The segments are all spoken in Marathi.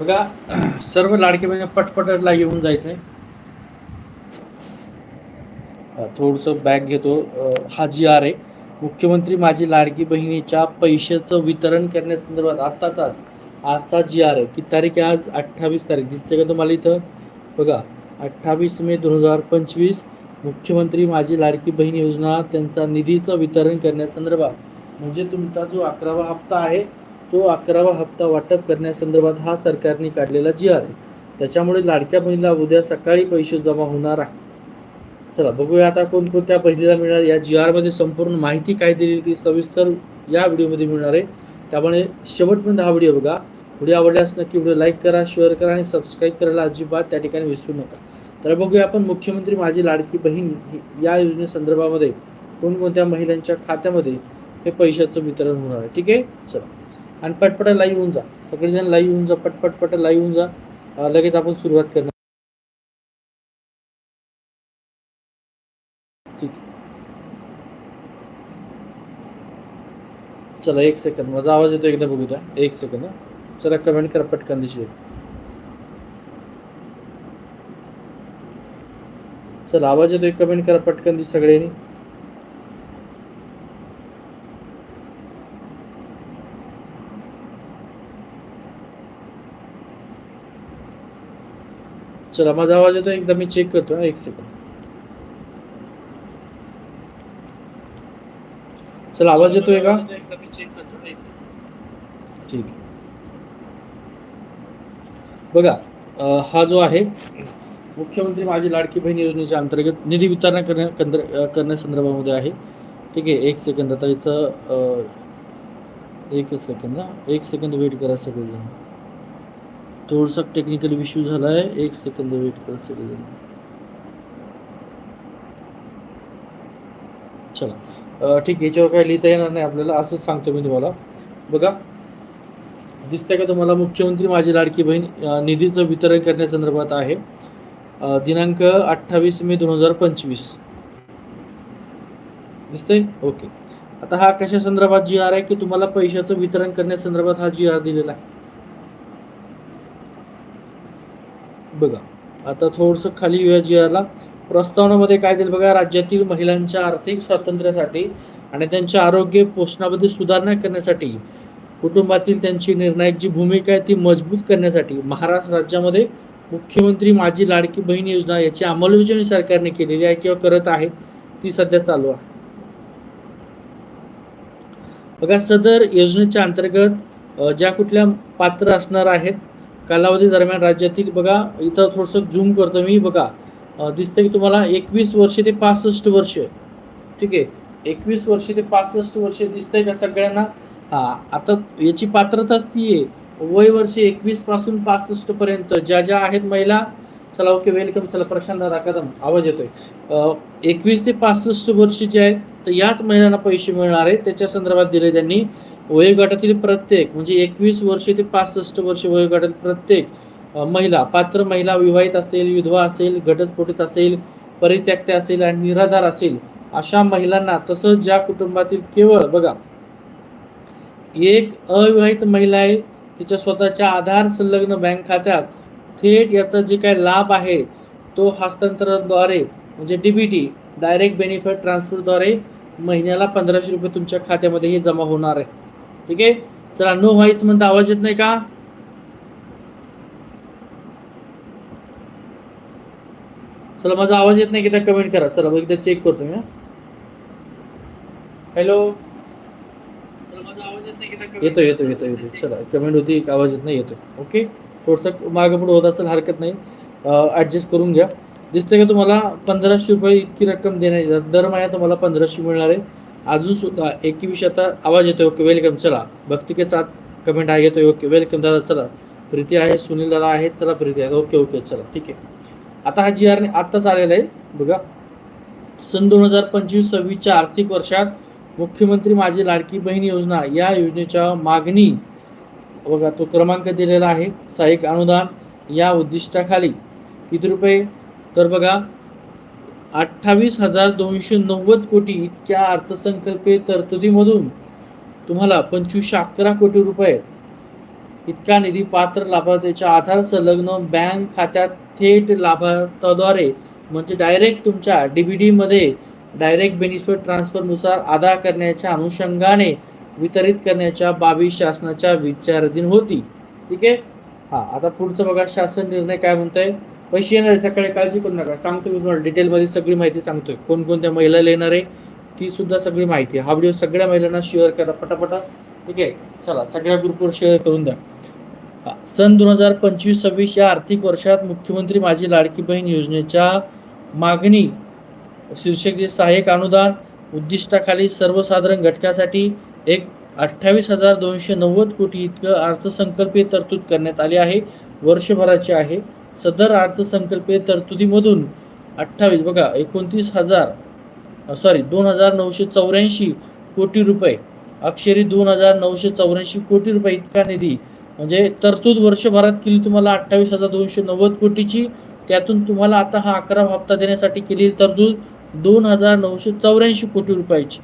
बघा सर्व लाडके बहिणी पटपटला येऊन जायचंय. थोडस बॅग घेतो. हा जी आर आहे. मुख्यमंत्री माझी लाडकी बहिणीच्या पैशाचं वितरण करण्यासंदर्भात आत्ताच आज आजचा जी आर आहे. किती तारीख आहे आज? अठ्ठावीस तारीख. दिसते का तुम्हाला इथं? बघा अठ्ठावीस मे दोन हजार पंचवीस मुख्यमंत्री माझी लाडकी बहीण योजना त्यांचा निधीचं वितरण करण्यासंदर्भात. म्हणजे तुमचा जो अकरावा हप्ता आहे तो अकरावा हप्ता वाटप करण्यासंदर्भात हा सरकारने काढलेला जी आर आहे त्याच्यामुळे लाडक्या बहिणीला उद्या सकाळी पैसे जमा होणार आहे. चला बघूया आता कोणकोणत्या बहिणीला मिळणार. या जी आरमध्ये संपूर्ण माहिती काय दिली ती सविस्तर या व्हिडिओमध्ये मिळणार आहे. त्यामुळे शेवटपर्यंत हा व्हिडिओ बघा. व्हिडिओ आवडल्यास नक्की व्हिडिओ लाईक करा शेअर करा आणि सबस्क्राईब करायला अजिबात त्या ठिकाणी विसरू नका. तर बघूया आपण मुख्यमंत्री माझी लाडकी बहीण ही- या योजनेसंदर्भामध्ये कोणकोणत्या महिलांच्या खात्यामध्ये हे पैशाचं वितरण होणार आहे. ठीक आहे? चला. आणि पटपट लाईव्ह होऊन जा. सगळेजण लाईव्ह होऊन जा पटपट पट लाईव्ह होऊन जा. लगेच आपण सुरुवात करणार. ठीक. चला एक सेकंद माझा आवाज येतो एकदा बघू द्या. एक सेकंद चला कमेंट करा पटकन दिशी चला आवाज येतो एक कमेंट करा पटकन दिस सगळ्यांनी. चला माझा आवाज येतो एकदा मी चेक करतो एक सेकंद चला आवाज येतोय का? ठीक बघा हा जो आहे मुख्यमंत्री माझी लाडकी बहीण योजनेच्या अंतर्गत निधी वितरण करण्या करण्यासंदर्भामध्ये आहे. ठीक आहे एक सेकंद आता याचं अं, एकच सेकंद एक सेकंद वेट करा सगळेजण. थोडसा टेक्निकल इश्यू झाला आहे एक सेकंद वेट करा सगळेजण. चला. ठीक आहे याच्यावर काय लिहिता येणार नाही आपल्याला. असंच सांगतो मी तुम्हाला. बघा. दिसतंय का तुम्हाला मुख्यमंत्री माझी लाडकी बहीण निधीचं वितरण करण्यासंदर्भात आहे. दिनांक अठ्ठावीस मे दोन हजार पंचवीस. दिसतंय? ओके. आता हा कशा संदर्भात जी आर आहे की तुम्हाला पैशाचं वितरण करण्यासंदर्भात हा जी आर दिलेला आहे? बघा. आता थोडंसं खाली येऊया जी आला प्रस्तावनामध्ये काय दिलं बघा राज्यातील महिलांच्या आर्थिक स्वातंत्र्यासाठी आणि त्यांच्या आरोग्य पोषणामध्ये सुधारणा करण्यासाठी कुटुंबातील त्यांची निर्णायक जी भूमिका आहे ती मजबूत करण्यासाठी महाराष्ट्र राज्यामध्ये मुख्यमंत्री माझी लाडकी बहीण योजना याची अंमलबजावणी सरकारने केलेली आहे किंवा करत आहे ती सध्या चालू आहे. बघा सदर योजनेच्या अंतर्गत ज्या कुठल्या पात्र असणार आहेत कालावधी दरम्यान राज्यातील बघा इथं थोडंसं झूम करतो मी बघा. दिसतं की तुम्हाला एकवीस वर्ष ते पासष्ट वर्ष. ठीक आहे? एकवीस वर्ष ते पासष्ट वर्ष दिसतंय का सगळ्यांना? हा आता याची पात्रताच ती आहे वय वर्ष एकवीसपासून पासष्ट पर्यंत. ज्या ज्या आहेत महिला चला ओके वेलकम चला प्रशांत दादा कदम. आवाज येतोय. एकवीस ते पासष्ट वर्ष जे आहेत तर याच महिलांना पैसे मिळणार आहेत. त्याच्या संदर्भात दिले त्यांनी. वयोगटातील प्रत्येक म्हणजे एकवीस वर्ष ते पासष्ट वर्ष वयोगटातील प्रत्येक महिला पात्र महिला विवाहित असेल विधवा असेल घटस्फोटित असेल परित्यक्त्या असेल आणि निराधार असेल अशा महिलांना तसंच ज्या कुटुंबातील केवळ बघा एक अविवाहित महिला आहे तिच्या स्वतःच्या आधार संलग्न बँक खात्यात थेट याचा जे काही लाभ आहे तो हस्तांतरणाद्वारे म्हणजे डीबीटी डायरेक्ट बेनिफिट ट्रान्सफरद्वारे महिन्याला पंधराशे रुपये तुमच्या खात्यामध्ये हे जमा होणार आहे. ठीक आहे? चला नो व्हॉइस म्हणता आवाज येत नाही का? चला माझा आवाज येत नाही की त्या कमेंट करा. चला एकदा चेक करतो मी हॅलो येतो येतो येतो येतो चला कमेंट होती आवाज येत नाही येतो ओके थोडंसं मागं पुढे होत असेल हरकत नाही. ॲडजस्ट करून घ्या. दिसतंय का तुम्हाला पंधराशे रुपये इतकी रक्कम देण्यात दर महिन्यात तुम्हाला पंधराशे मिळणार आहे. अजून सुद्धा एकवीस आता आवाज येतो ओके वेलकम चला भक्ती के साथ कमेंट आहे येतो ओके वेलकम दादा चला. प्रीती आहे सुनील दादा आहे चला प्रीती आहे. ओके ओके चला. ठीक आहे. आता हा जी आर आत्ताच आलेला आहे. बघा. सन दोन हजार पंचवीस सव्वीसच्या आर्थिक वर्षात मुख्यमंत्री माझी लाडकी बहीण योजना या योजनेच्या मागणी बघा तो क्रमांक दिलेला आहे. सहाय्यक अनुदान या उद्दिष्टाखाली किती रुपये? तर बघा अठ्ठावीस हजार दोनशे नव्वद कोटी इतक्या अर्थसंकल्पीय तरतुदीमधून तुम्हाला पंचवीसशे अकरा कोटी रुपये. इतका निधी पात्र लाभार्थीच्या आधार संलग्न बँक खात्यात थेट लाभार्थ्याद्वारे म्हणजे डायरेक्ट तुमच्या डीबीडीमध्ये डायरेक्ट बेनिफिट ट्रान्सफरनुसार अदा करण्याच्या अनुषंगाने वितरित करण्याच्या बाबी शासनाच्या विचाराधीन होती. ठीक आहे? हा आता पुढचं बघा शासन निर्णय काय म्हणतंय? पैसे येणार आहे सकाळी काळजी करू नका. सांगतो मी तुम्हाला डिटेलमध्ये सगळी माहिती सांगतोय. कोणकोणत्या महिलाला येणार आहे ती सुद्धा सगळी माहिती हा व्हिडिओ सगळ्या महिलांना शेअर करा पटापटा. ठीक आहे? चला सगळ्या ग्रुपवर शेअर करून द्या. सन दोन हजार पंचवीस सव्वीस या आर्थिक वर्षात मुख्यमंत्री माझी लाडकी बहीण योजनेच्या मागणी शीर्षक जे सहाय्यक अनुदान उद्दिष्टाखाली सर्वसाधारण घटकासाठी एक अठ्ठावीस हजार दोनशे नव्वद कोटी इतकं अर्थसंकल्पीय तरतूद करण्यात आली आहे. वर्षभराची आहे. सदर अर्थसंकल्पीय तरतुदीमधून अठ्ठावीस बघा एकोणतीस हजार सॉरी दोन हजार नऊशे चौऱ्याऐंशी कोटी रुपये. अक्षरी दोन हजार नऊशे चौऱ्याऐंशी कोटी रुपये इतका निधी. म्हणजे तरतूद वर्षभरात केली तुम्हाला अठ्ठावीस हजार दोनशे नव्वद कोटीची. त्यातून तुम्हाला आता हा अकरा हप्ता देण्यासाठी केलेली तरतूद दोन हजार नऊशे चौऱ्याऐंशी कोटी रुपयाची.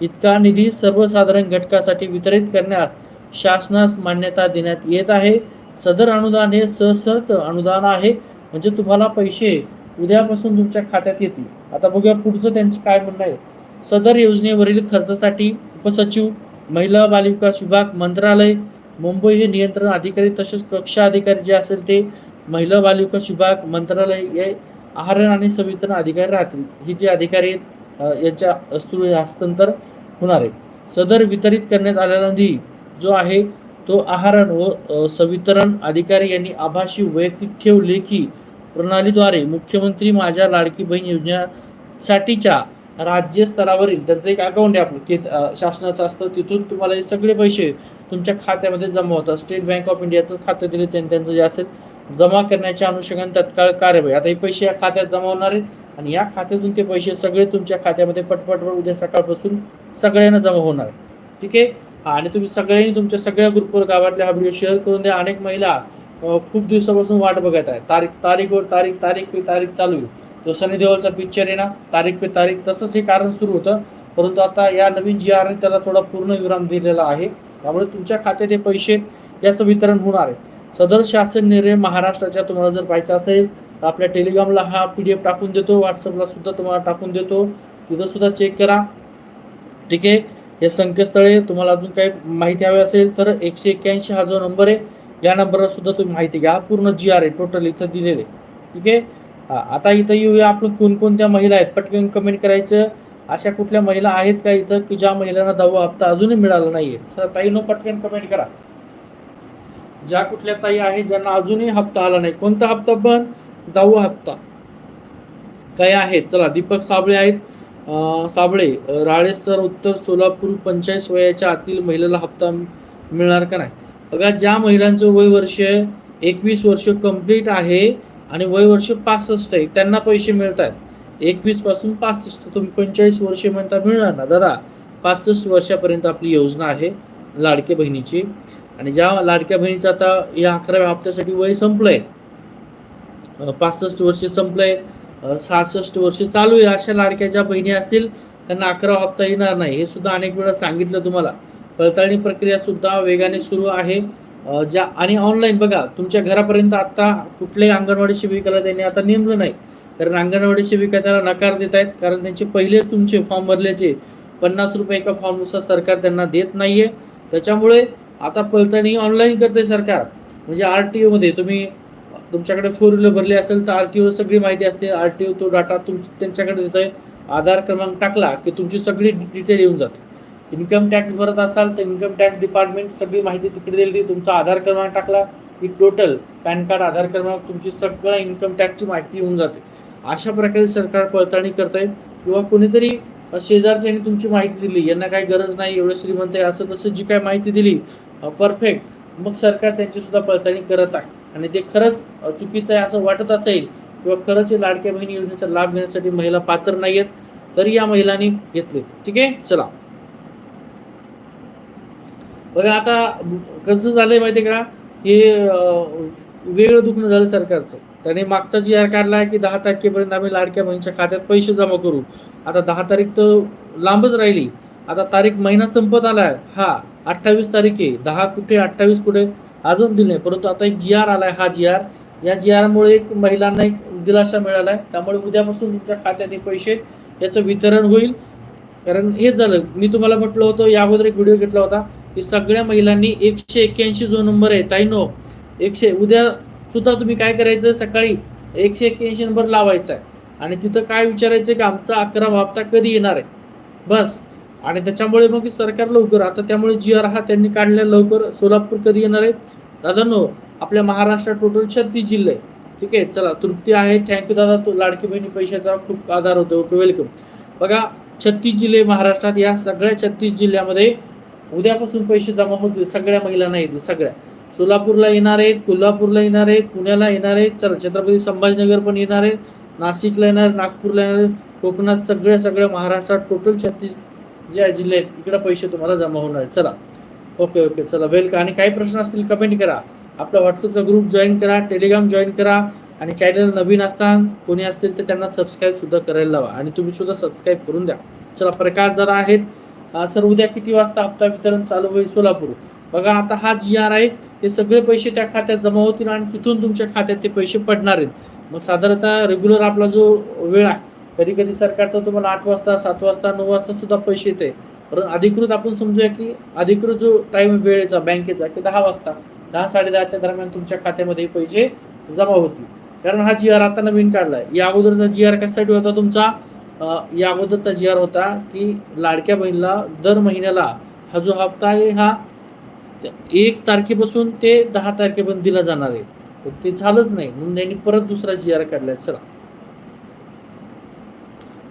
इतका निधी सर्वसाधारण घटकासाठी वितरित करण्यास शासनास मान्यता देण्यात येत आहे. सदर अनुदान हे सशर्त अनुदान आहे. म्हणजे तुम्हाला पैसे उद्यापासून तुमच्या खात्यात येतील. आता बघूया पुढचं त्यांचं काय म्हणणं आहे. सदर योजनेवरील खर्चासाठी उपसचिव महिला बालविकास विभाग मंत्रालय मुंबई हे नियंत्रण अधिकारी तसेच कक्षा अधिकारी जे असेल ते महिला बालविकास विभाग मंत्रालय हे आहार आणि संवितरण अधिकारी राहतील. ही जे अधिकारी आहेत अ, यांच्या हस्तांतर होणार आहे. सदर वितरित करण्यात आलेला निधी जो आहे तो आहारण व संवितरण अधिकारी यांनी आभासी वैयक्तिक ठेव लेखी प्रणालीद्वारे मुख्यमंत्री माझ्या लाडकी बहीण योजनेसाठीच्या राज्य स्तरावरील त्यांचं एक अकाउंट आहे आपलं की शासनाचं असतं तिथून तुम्हाला हे सगळे पैसे तुमच्या खात्यामध्ये जमा होतात. स्टेट बँक ऑफ इंडियाचं खातं दिले त्यांनी त्यांचं जे असेल जमा करण्याच्या अनुषंगाने तत्काळ कार्यवाही. आता हे पैसे या खात्यात जमा होणार आहेत आणि या खात्यातून ते पैसे सगळे तुमच्या खात्यामध्ये पटपटवर उद्या सकाळपासून सगळ्यांना जमा होणार ठीक आहे? आणि तुम्ही सगळ्यांनी तुमच्या सगळ्या ग्रुपवर गावातल्या हा व्हिडिओ शेअर करून द्या. अनेक महिला खूप दिवसापासून वाट बघत आहे तारीख तारीखवर तारीख तारीख पे तारीख चालू आहे. जो सनी देओलचा पिक्चर आहे ना तारीख पे तारीख तसंच हे कारण सुरू होतं. परंतु आता या नवीन जी आरने त्याला थोडा पूर्ण विराम दिलेला आहे. त्यामुळे तुमच्या खात्यात हे पैसे याचं वितरण होणार आहे. सदर शासन निर्णय महाराष्ट्राच्या तुम्हाला जर पाहायचा असेल तर आपल्या टेलिग्रामला हा पी डी एफ टाकून देतो. व्हॉट्सअपला सुद्धा तुम्हाला टाकून देतो. तिथं सुद्धा चेक करा. ठीक आहे? हे संकेतस्थळे तुम्हाला अजून काही माहिती हवी असेल तर एकशे एक्क्याऐंशी हा जो नंबर आहे या नंबरवर सुद्धा तुम्ही माहिती घ्या. पूर्ण जी आर आहे टोटल इथं दिलेले ठीक आहे? आता इथं येऊया आपण कोणकोणत्या महिला आहेत. पटकन कमेंट करायचं. अशा कुठल्या महिला आहेत का इथं की ज्या महिलांना दहावा हप्ता अजूनही मिळाला नाहीये? तर ताई नो पटकन कमेंट करा. ज्या कुठल्या ताई आहेत ज्यांना अजूनही हप्ता आला नाही. कोणता हप्ता पण? दहावा हप्ता. काय आहेत. चला दीपक साबळे आहेत. साबळे राळे सर उत्तर सोलापूर पंचायत वयाच्या आतील महिलेला हप्ता मिळणार का नाही? बघा ज्या महिलांचं वय वर्ष एकवीस वर्ष कंप्लीट आहे आणि वय वर्ष पासष्ट आहे त्यांना पैसे मिळत आहेत एकवीसपासून पासष्ट तुम्ही पंचेचाळीस वर्षे म्हणता मिळणार ना? दादा पासष्ट वर्षापर्यंत आपली योजना आहे लाडक्या बहिणीची. आणि ज्या लाडक्या बहिणीचं आता या अकराव्या हप्त्यासाठी वय संपलंय पासष्ट वर्ष संपलंय सहासष्ट वर्ष चालू आहे. अशा लाडक्या ज्या बहिणी असतील त्यांना अकरा हप्ता येणार नाही. हे सुद्धा अनेक वेळा सांगितलं तुम्हाला. पडताळणी प्रक्रिया सुद्धा वेगाने सुरू आहे. ज्या आणि ऑनलाईन बघा तुमच्या घरापर्यंत आता कुठल्याही अंगणवाडी शिबिकाला त्यांनी आता नेमलं नाही. कारण अंगणवाडी शिबिका त्याला नकार देत आहेत. कारण त्यांचे पहिलेच तुमचे फॉर्म भरल्याचे पन्नास रुपये एका फॉर्मनुसार सरकार त्यांना देत नाहीये. त्याच्यामुळे आता पडताळणी ऑनलाईन करते सरकार. म्हणजे आर टी ओमध्ये तुम्ही तुमच्याकडे फोर व्हीलर भरली असेल तर आर टी ओ सगळी माहिती असते. आर टी ओ तो डाटा तुम त्यांच्याकडे देतोय. आधार क्रमांक टाकला की तुमची सगळी डिटेल येऊन जाते. इन्कम टॅक्स भरत असाल तर इन्कम टॅक्स डिपार्टमेंट सगळी माहिती तिकडे दिली. तुमचा आधार क्रमांक टाकला की टोटल पॅन कार्ड आधार क्रमांक तुमची सगळं इन्कम टॅक्सची माहिती येऊन जाते. अशा प्रकारे सरकार पडताळणी करतंय. किंवा कोणीतरी शेजारच्याने तुमची माहिती दिली. यांना काही गरज नाही एवढं श्रीमंत आहे असं तसं जी काय माहिती दिली परफेक्ट मग सरकार त्यांची सुद्धा पडताळणी करत आहे. आणि ते खरंच चुकीचं आहे असं वाटत असेल किंवा खरंच हे लाडक्या बहिणी योजनेचा लाभ घेण्यासाठी महिला पात्र नाही आहेत तरी या महिलांनी घेतले. ठीक आहे? चला. बघा आता कसं झालंय माहितीये का? हे वेगळं दुखणं झालं सरकारचं. त्याने मागचा जी आर काढला की दहा तारखेपर्यंत आम्ही लाडक्या बहिणीच्या खात्यात पैसे जमा करू. आता दहा तारीख तर लांबच राहिली. आता तारीख महिना संपत आलाय. हा अठ्ठावीस तारीख आहे. दहा कुठे अठ्ठावीस कुठे? अजून दिले नाही. परंतु आता एक जी आर आलाय हा जी आर या जी आरमुळे एक महिलांना एक दिलासा मिळालाय. त्यामुळे उद्यापासून तुमच्या खात्यात हे पैसे याचं वितरण होईल. कारण हेच झालं. मी तुम्हाला म्हटलं होतं या अगोदर एक व्हिडिओ घेतला होता की सगळ्या महिलांनी एकशे एक्क्याऐंशी जो नंबर आहे ताईनो एकशे उद्या सुद्धा तुम्ही काय करायचं? सकाळी एकशे एक्क्याऐंशी नंबर लावायचा आहे. आणि तिथं काय विचारायचं की आमचा अकरा हप्ता कधी येणार आहे? बस. आणि त्याच्यामुळे मग सरकार लवकर आता त्यामुळे जी आर हा त्यांनी काढल्या लवकर सोलापूर कधी येणार आहे दादानो आपल्या महाराष्ट्रात टोटल छत्तीस जिल्हे आहे. ठीक आहे? चला तृप्ती आहे. थँक्यू दादा. तो लाडकी बहिणी पैशाचा खूप आधार होतो. ओके वेलकम बघा छत्तीस जिल्हे महाराष्ट्रात या सगळ्या छत्तीस जिल्ह्यामध्ये उद्यापासून पैसे जमा होतील. सगळ्या महिलांना येतील सगळ्या. सोलापूरला येणार आहेत कोल्हापूरला येणार आहेत पुण्याला येणार आहेत. चला छत्रपती संभाजीनगर पण येणार आहेत. नाशिकला येणार नागपूरला येणार आहेत. कोकणात सगळ्या सगळ्या महाराष्ट्रात टोटल छत्तीस जे आहे जिल्हे आहेत इकडे पैसे तुम्हाला जमा होणार आहेत. चला. ओके ओके चला. वेलकम आणि काही प्रश्न असतील कमेंट करा. आपला व्हॉट्सअपचा ग्रुप जॉईन करा टेलिग्राम जॉईन करा. आणि चॅनल नवीन असताना कोणी असतील तर त्यांना सबस्क्राईब सुद्धा करायला लावा. आणि तुम्ही सुद्धा सबस्क्राईब करून द्या. चला प्रकाश दादा आहेत. सर उद्या किती वाजता हप्ता वितरण चालू होईल सोलापूर? बघा आता हा जी आर आहे. ते सगळे पैसे त्या खात्यात जमा होतील आणि तिथून तुमच्या खात्यात ते पैसे पडणार आहेत. मग साधारणतः रेग्युलर आपला जो वेळ आहे कधी कधी सरकार तर तुम्हाला आठ वाजता सात वाजता नऊ वाजता सुद्धा पैसे येते. परंतु अधिकृत आपण समजूया की अधिकृत जो टाइम वेळेचा बँकेचा की दहा वाजता. दहा साडेदहाच्या दरम्यान तुमच्या खात्यामध्ये पैसे जमा होतील. कारण हा जी आर आता नवीन काढला आहे या अगोदरचा जी आर कशासाठी होता तुमचा? या अगोदरचा जी आर होता की लाडक्या बहिणीला दर महिन्याला हा जो हप्ता आहे हा एक तारखेपासून ते दहा तारखेपर्यंत दिला जाणार आहे. तर ते झालंच नाही. म्हणून त्यांनी परत दुसरा जी आर काढलाय. चला.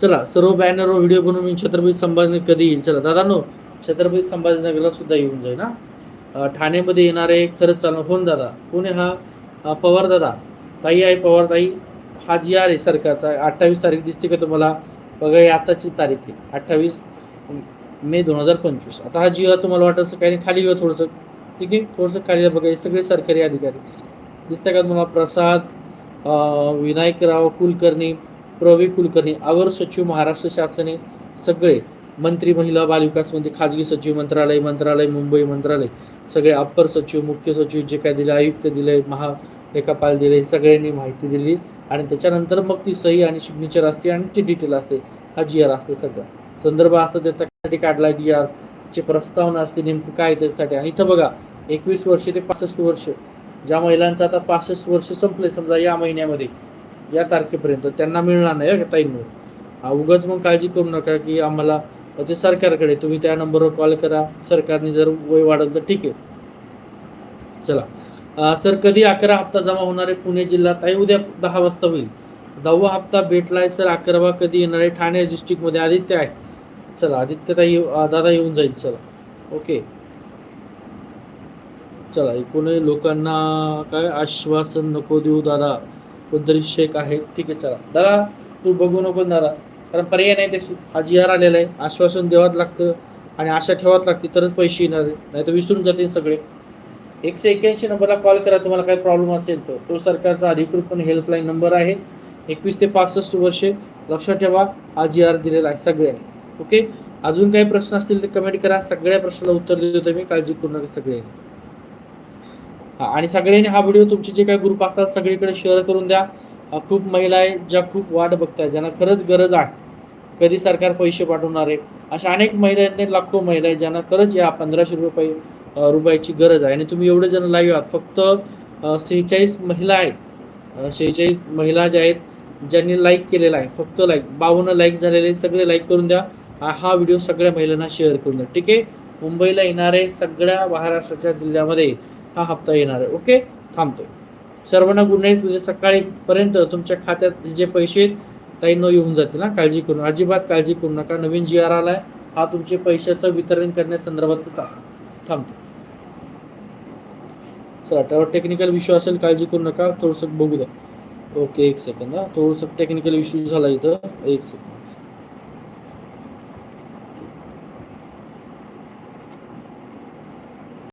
चला सर्व बॅनर व्हिडिओ बनवून मी छत्रपती संभाजीनगर कधी येईल? चला दादा नो छत्रपती संभाजीनगरला सुद्धा येऊन जाईल ना ठाणेमध्ये येणारे येणार आहे खरंच चालणार होऊन दादा कोण हा? पवार दादा. ताई आहे पवार ताई. हा जी आर आहे सरकारचा अठ्ठावीस तारीख दिसते का तुम्हाला? बघा ही आताची तारीख आहे अठ्ठावीस मे दोन हजार पंचवीस. आता हा जी आर तुम्हाला वाटत असं काही नाही, खाली येऊ थोडंसं. ठीक आहे? थोडंसं खाली बघा हे सगळे सरकारी अधिकारी. दिसतं का तुम्हाला? प्रसाद विनायकराव कुलकर्णी प्रवी कुलकर्णी अवर सचिव महाराष्ट्र शासने सगळे मंत्री महिला बालविकास मंत्री खाजगी सचिव मंत्रालय मंत्रालय मुंबई मंत्रालय सगळे अप्पर सचिव मुख्य सचिव जे काय दिले आयुक्त दिले महालेखापाल दिले सगळ्यांनी माहिती दिली. आणि त्याच्यानंतर मग ती सही आणि सिग्नेचर असते आणि ती डिटेल असते. हा जी आर असते सगळं. संदर्भ असं त्याच्यासाठी काढला जी आर ची प्रस्तावना असते नेमकं काय त्याच्यासाठी. आणि इथं बघा एकवीस वर्ष ते पासष्ट वर्ष. ज्या महिलांचं आता पासष्ट वर्ष संपले समजा या महिन्यामध्ये. या तारखेपर्यंत त्यांना मिळणार नाही ताई का उगाच मग काळजी करू नका की आम्हाला ते सरकारकडे तुम्ही त्या नंबरवर कॉल करा. सरकारने जर वय वाढवलं तर ठीक आहे. चला. सर कधी अकरा हप्ता जमा होणार आहे पुणे जिल्हा ताई उद्या दहा वाजता होईल. दहावा हप्ता भेटलाय सर अकरावा कधी येणार आहे? ठाणे डिस्ट्रिक्टमध्ये आदित्य आहे. चला आदित्य ताई दादा येऊन जाईल. चला. ओके. चला एकूण लोकांना काय आश्वासन नको देऊ दादा. कोणतरी शेख आहे. ठीक आहे चला. दादा तू बघू नको दादा. कारण पर्याय नाही तशी हा जी आर आलेला आहे. आश्वासन देवात लागतं. आणि आशा ठेवाच लागते. तरच पैसे येणार नाही तर विसरून जातील सगळे. एकशे एक्याऐंशी नंबरला कॉल करा. तुम्हाला काही प्रॉब्लेम असेल तर. तो सरकारचा अधिकृतपणे हेल्पलाईन नंबर आहे. एकवीस ते पासष्ट वर्षे लक्षात ठेवा. हा जी आर दिलेला आहे सगळ्यांनी. ओके अजून काही प्रश्न असतील तर कमेंट करा. सगळ्या प्रश्नाला उत्तर देतो मी काळजी करू सगळ्यांनी. आणि सगळ्यांनी हा व्हिडिओ तुमचे जे काही ग्रुप असतात सगळीकडे शेअर करून द्या. खूप महिला आहे ज्या खूप वाट बघताय ज्यांना खरंच गरज आहे. कधी सरकार पैसे पाठवणार आहे. अशा अनेक महिला आहेत लाखो महिला आहेत ज्यांना खरंच या पंधराशे रुपये रुपयाची गरज आहे. आणि तुम्ही एवढे जण लाईव्ह आहात. फक्त सेहेचाळीस महिला आहेत. सेहेचाळीस महिला ज्या आहेत ज्यांनी लाईक केलेला आहे. फक्त लाईक बावन्न लाईक झालेले सगळे लाईक करून द्या. हा व्हिडिओ सगळ्या महिलांना शेअर करून द्या. ठीक आहे? मुंबईला येणारे सगळ्या महाराष्ट्राच्या जिल्ह्यामध्ये हा हप्ता येणार आहे. ओके? थांबतोय. सर्वांना गुड नाईट उद्या सकाळीपर्यंत तुमच्या खात्यात जे पैसे आहेत न येऊन जातील ना काळजी करू अजिबात काळजी करू नका. नवीन जी आर आलाय हा तुमचे पैशाचं वितरण करण्यासंदर्भातच थांबतो चला त्यावर टेक्निकल इश्यू असेल काळजी करू नका. थोडंसं बघू द्या. ओके एक सेकंद हा. थोडंसं टेक्निकल इश्यू झाला इथं. एक सेकंद